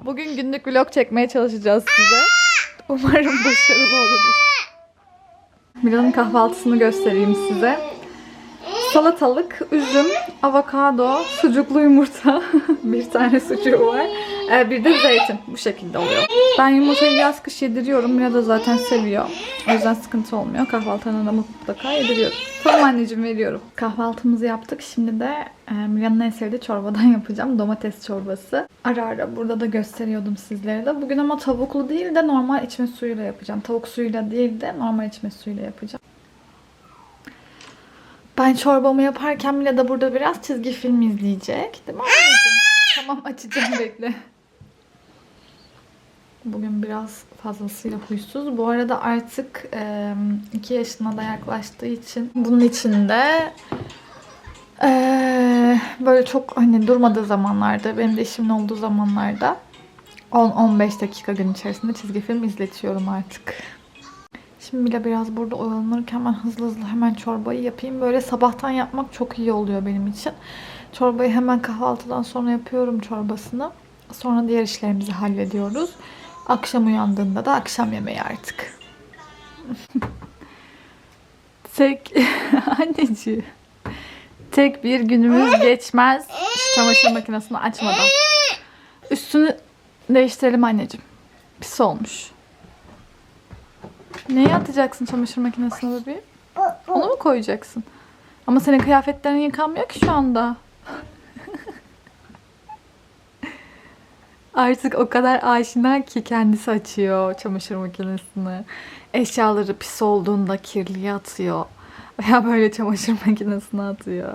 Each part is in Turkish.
Bugün günlük vlog çekmeye çalışacağız size. Umarım başarılı oluruz. Mila'nın kahvaltısını göstereyim size. Salatalık, üzüm, avokado, sucuklu yumurta, bir tane sucuğu var. Ee, bir de zeytin. Bu şekilde oluyor. Ben yumurtayı yaz kış yediriyorum. Mila da zaten seviyor. O yüzden sıkıntı olmuyor. Kahvaltına da mutlaka yediriyorum. Tamam anneciğim veriyorum. Kahvaltımızı yaptık. Şimdi de e, Mila'nın en sevdiği çorbadan yapacağım. Domates çorbası. Ara ara burada da gösteriyordum sizlere de. Bugün ama tavuklu değil de normal içme suyuyla yapacağım. Tavuk suyuyla değil de normal içme suyuyla yapacağım. Ben çorbamı yaparken bile de burada biraz çizgi film izleyecek. Değil mi tamam açacağım bekle. Bugün biraz fazlasıyla huysuz. Bu arada artık 2 yaşına da yaklaştığı için bunun içinde e, böyle çok hani durmadığı zamanlarda, benim de işimin olduğu zamanlarda 10-15 dakika gün içerisinde çizgi film izletiyorum artık. Şimdi bile biraz burada oyalanırken ben hızlı hızlı hemen çorbayı yapayım. Böyle sabahtan yapmak çok iyi oluyor benim için. Çorbayı hemen kahvaltıdan sonra yapıyorum çorbasını. Sonra diğer işlerimizi hallediyoruz. Akşam uyandığında da akşam yemeği artık. Tek anneciğim. Tek bir günümüz geçmez çamaşır makinesini açmadan. Üstünü değiştirelim anneciğim. Pis olmuş. Neyi atacaksın çamaşır makinesine bebeğim? Onu mu koyacaksın? Ama senin kıyafetlerin yıkanmıyor ki şu anda. Artık o kadar aşina ki kendisi açıyor çamaşır makinesini. Eşyaları pis olduğunda kirliye atıyor. Veya böyle çamaşır makinesine atıyor.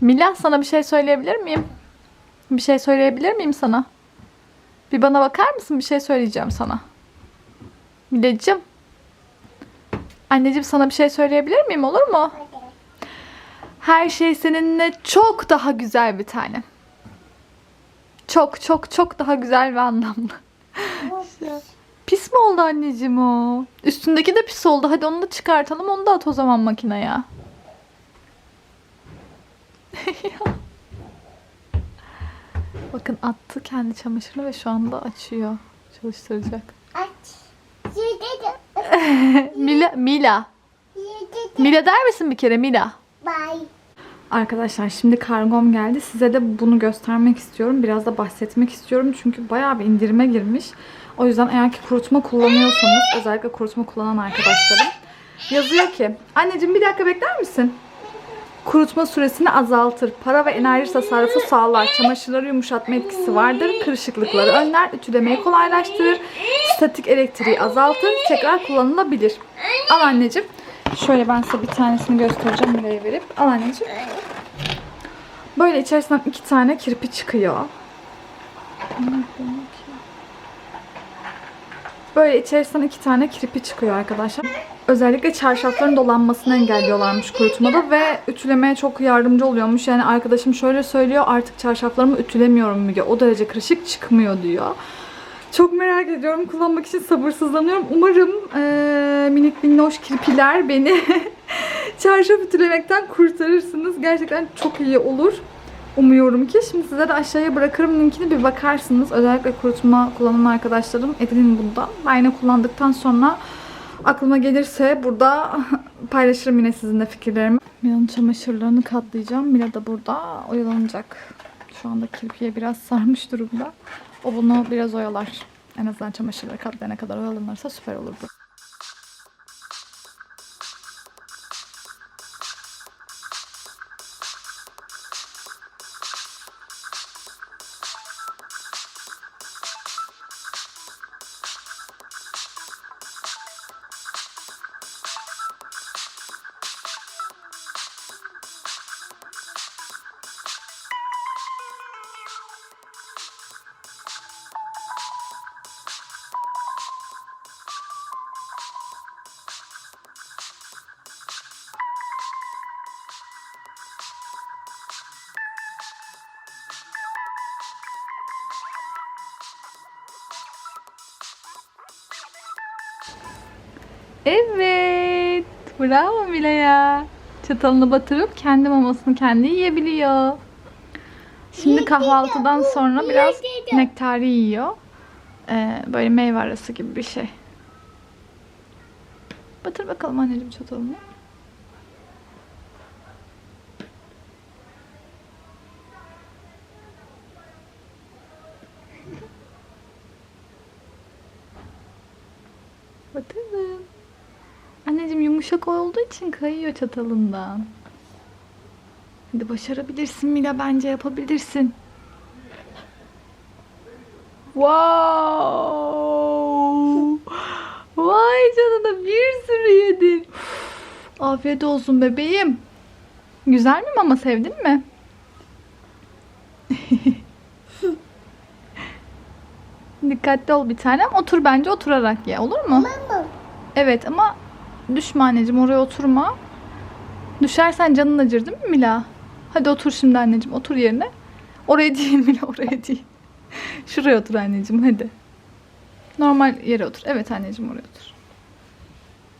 Mila sana bir şey söyleyebilir miyim? Bir şey söyleyebilir miyim sana? Bir bana bakar mısın? Bir şey söyleyeceğim sana. Mileciğim. Anneciğim sana bir şey söyleyebilir miyim? Olur mu? Her şey seninle çok daha güzel bir tane. Çok çok çok daha güzel ve anlamlı. pis mi oldu anneciğim o? Üstündeki de pis oldu. Hadi onu da çıkartalım. Onu da at o zaman makineye. Bakın attı kendi çamaşırını ve şu anda açıyor. Çalıştıracak. Aç. Mila, Mila. Mila der misin bir kere Mila? Bay. Arkadaşlar şimdi kargom geldi. Size de bunu göstermek istiyorum. Biraz da bahsetmek istiyorum. Çünkü bayağı bir indirime girmiş. O yüzden eğer ki kurutma kullanıyorsanız özellikle kurutma kullanan arkadaşlarım yazıyor ki anneciğim bir dakika bekler misin? Kurutma süresini azaltır. Para ve enerji tasarrufu sağlar. Çamaşırları yumuşatma etkisi vardır. Kırışıklıkları önler. Ütülemeyi kolaylaştırır. Statik elektriği azaltır. Tekrar kullanılabilir. Al anneciğim. Şöyle ben size bir tanesini göstereceğim Mira'ya verip. Al anneciğim. Böyle içerisinden iki tane kirpi çıkıyor. Böyle içerisinden iki tane kirpi çıkıyor arkadaşlar. Özellikle çarşafların dolanmasını engelliyorlarmış kurutmada ve ütülemeye çok yardımcı oluyormuş. Yani arkadaşım şöyle söylüyor artık çarşaflarımı ütülemiyorum Müge. O derece kırışık çıkmıyor diyor. Çok merak ediyorum. Kullanmak için sabırsızlanıyorum. Umarım eee, minik minnoş kirpiler beni çarşaf ütülemekten kurtarırsınız. Gerçekten çok iyi olur. Umuyorum ki. Şimdi size de aşağıya bırakırım linkini bir bakarsınız. Özellikle kurutma kullanan arkadaşlarım edinin bundan. Ben kullandıktan sonra aklıma gelirse burada paylaşırım yine sizinle fikirlerimi. Mila'nın çamaşırlarını katlayacağım. Mila da burada oyalanacak. Şu anda kirpiye biraz sarmış durumda. O bunu biraz oyalar. En azından çamaşırları katlayana kadar oyalanırsa süper olur bu. Evet. Bravo Mila'ya. Çatalını batırıp kendi mamasını kendi yiyebiliyor. Şimdi kahvaltıdan sonra biraz nektari yiyor. Ee, böyle meyve arası gibi bir şey. Batır bakalım anneciğim çatalını. Batırdım. Anneciğim yumuşak olduğu için kayıyor çatalından. Hadi başarabilirsin Mila bence yapabilirsin. Wow! Vay canına bir sürü yedin. Afiyet olsun bebeğim. Güzel mi mama sevdin mi? Dikkatli ol bir tanem. Otur bence oturarak ye olur mu? Evet ama düşme anneciğim oraya oturma. Düşersen canın acır değil mi Mila? Hadi otur şimdi anneciğim otur yerine. Oraya değil Mila oraya değil. Şuraya otur anneciğim hadi. Normal yere otur. Evet anneciğim oraya otur.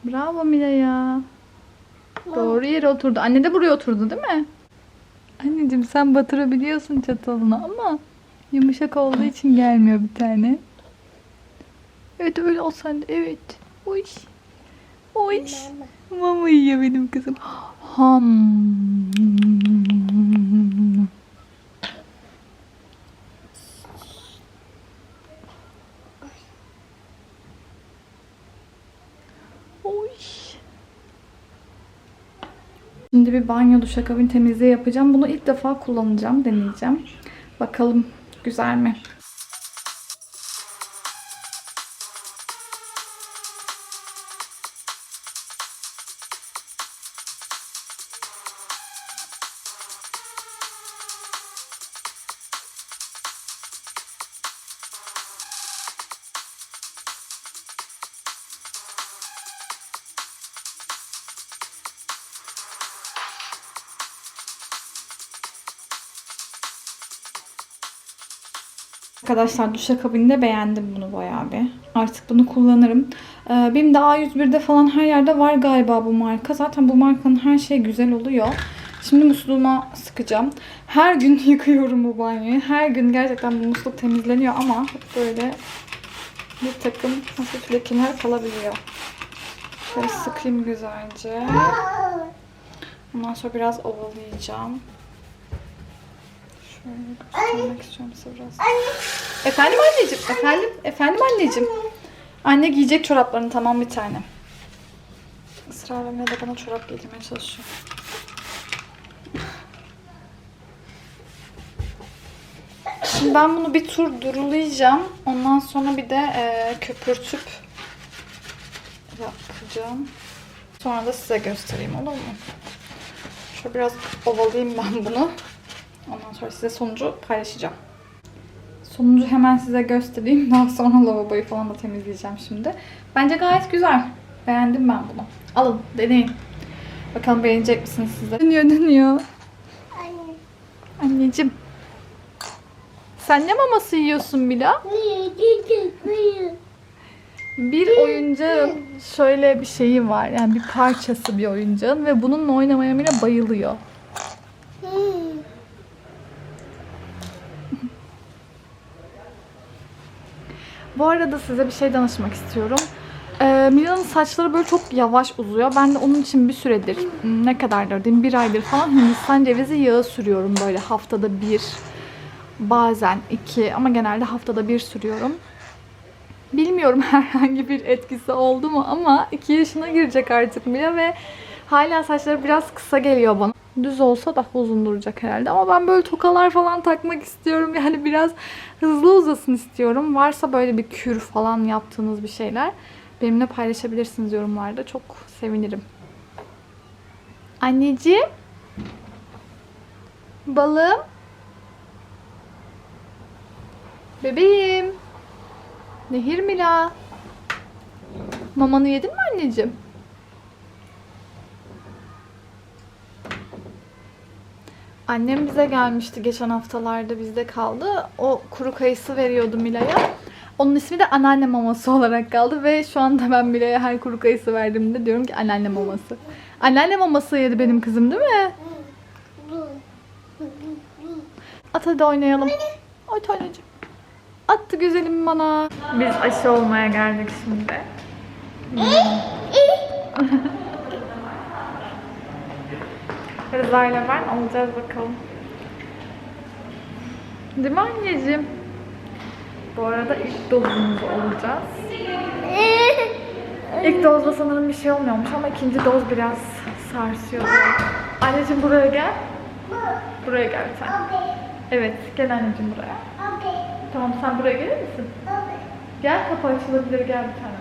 Bravo Mila ya. Doğru yere oturdu. Anne de buraya oturdu değil mi? Anneciğim sen batırabiliyorsun çatalını ama yumuşak olduğu için gelmiyor bir tane. Evet öyle olsan evet. Oy. Oy. Mama yiyor benim kızım. Ham. Oy. Şimdi bir banyo duşakabin temizliği yapacağım. Bunu ilk defa kullanacağım, deneyeceğim. Bakalım güzel mi? Arkadaşlar duşakabinde beğendim bunu bayağı bir. Artık bunu kullanırım. Ee, benim de A101'de falan her yerde var galiba bu marka. Zaten bu markanın her şeyi güzel oluyor. Şimdi musluğuma sıkacağım. Her gün yıkıyorum bu banyoyu. Her gün gerçekten bu musluk temizleniyor ama böyle bir takım hafif lekeler kalabiliyor. Şöyle sıkayım güzelce. Ondan sonra biraz ovalayacağım. Şöyle göstermek istiyorum size biraz. Efendim anneciğim, efendim, efendim anneciğim. Anne giyecek çoraplarını tamam bir tane. Israrla Mine de bana çorap giydirmeye çalışıyor. Şimdi ben bunu bir tur durulayacağım. Ondan sonra bir de e, köpürtüp yapacağım. Sonra da size göstereyim olur mu? Şöyle biraz ovalayayım ben bunu. Ondan sonra size sonucu paylaşacağım. Sonucu hemen size göstereyim. Daha sonra lavaboyu falan da temizleyeceğim şimdi. Bence gayet güzel. Beğendim ben bunu. Alın, deneyin. Bakalım beğenecek misiniz siz de? Dönüyor, dönüyor. Anneciğim. Sen ne maması yiyorsun Mila? Bir oyuncağın şöyle bir şeyi var. Yani bir parçası bir oyuncağın ve bununla oynamaya Mila bayılıyor. Bu arada size bir şey danışmak istiyorum. Ee, Mila'nın saçları böyle çok yavaş uzuyor. Ben de onun için bir süredir, ne kadardır diyeyim, bir aydır falan Hindistan cevizi yağı sürüyorum böyle haftada bir, bazen iki ama genelde haftada bir sürüyorum. Bilmiyorum herhangi bir etkisi oldu mu ama 2 yaşına girecek artık Mila ve hala saçları biraz kısa geliyor bana. Düz olsa daha uzun duracak herhalde ama ben böyle tokalar falan takmak istiyorum. Yani biraz hızlı uzasın istiyorum. Varsa böyle bir kür falan yaptığınız bir şeyler benimle paylaşabilirsiniz yorumlarda. Çok sevinirim. Anneciğim. Balım. Bebeğim. Nehir Mila. Mamanı yedin mi anneciğim? Annem bize gelmişti geçen haftalarda bizde kaldı. O kuru kayısı veriyordu Mila'ya. Onun ismi de anneanne maması olarak kaldı ve şu anda ben Mila'ya her kuru kayısı verdiğimde diyorum ki anneanne maması. Anneanne maması yedi benim kızım değil mi? At hadi oynayalım. At anneciğim. Attı güzelim bana. Biz aşı olmaya geldik şimdi. Rıza ile ben olacağız bakalım. Değil mi anneciğim? Bu arada ilk dozumuzu olacağız. İlk dozda sanırım bir şey olmuyormuş ama ikinci doz biraz sarsıyor. Anneciğim buraya gel. Buraya gel sen. Evet, gel anneciğim buraya. Tamam sen buraya gelir misin? Gel kapı açılabilir gel bir tane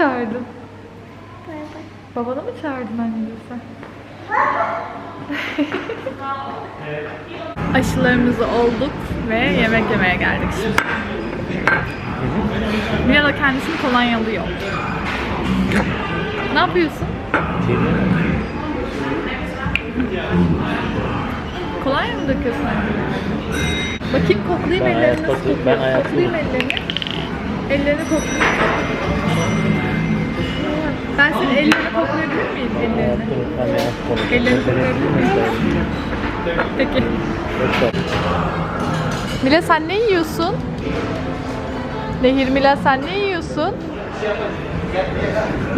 buraya. Sen babanı mı çağırdın? Çağırdın anneciğim sen? Aşılarımızı olduk ve yemek yemeye geldik şimdi. Mila da kendisini kolonyalıyor. Ne yapıyorsun? Kolonya mı döküyorsun anneciğim? Bakayım koklayayım Ben ellerini nasıl kokuyor? ben Koklayayım ellerini. Ellerini koklayayım. Ben senin ellerini koklayabilir miyim? Ellerini. Ellerini koklayabilir miyim? Peki. Mila sen ne yiyorsun? Nehir Mila sen ne yiyorsun?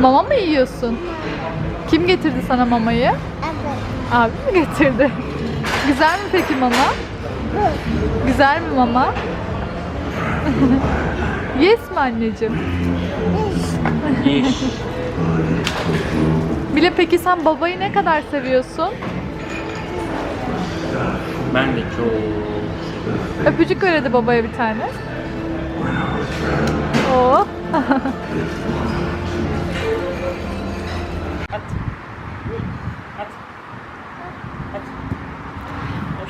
Mama mı yiyorsun? Kim getirdi sana mamayı? Abi mi getirdi? Güzel mi peki mama? Güzel mi mama? yes mi anneciğim? Bile peki sen babayı ne kadar seviyorsun? Ben de çok Öpücük ver hadi babaya bir tane. Oo.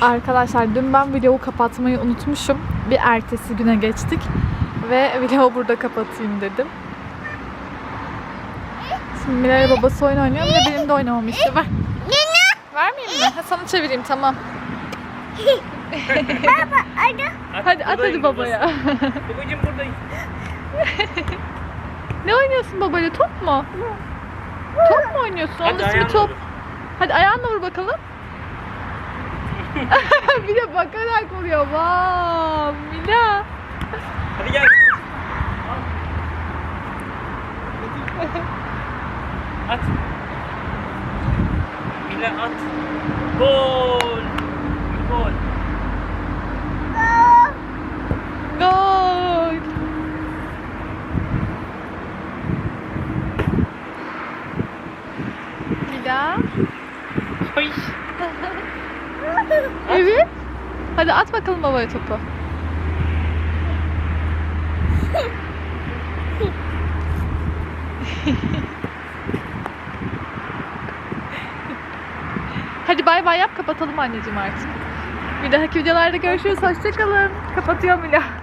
Arkadaşlar dün ben vlogu kapatmayı unutmuşum. Bir ertesi güne geçtik. Ve vlogu burada kapatayım dedim. Şimdi Miray'la babası oyun oynuyor. Mira benim de oynamamı istiyor. Ver. Vermeyeyim mi? Ha, sana çevireyim tamam. Hadi at hadi babaya. Babacım buradayım. ne oynuyorsun babayla? Top mu? Top mu oynuyorsun? Onun Hadi ismi ayağınla top. vur. Hadi ayağınla vur bakalım. bir de bakarak vuruyor. Vav, Mila. Hadi gel. At. Mila at. Gol. Gol. Gol. Mila. Ay. Evet. Hadi at bakalım babaya topu. Hadi bay bay yap kapatalım anneciğim artık. Bir dahaki videolarda görüşürüz. Hoşçakalın. Kapatıyorum Mila.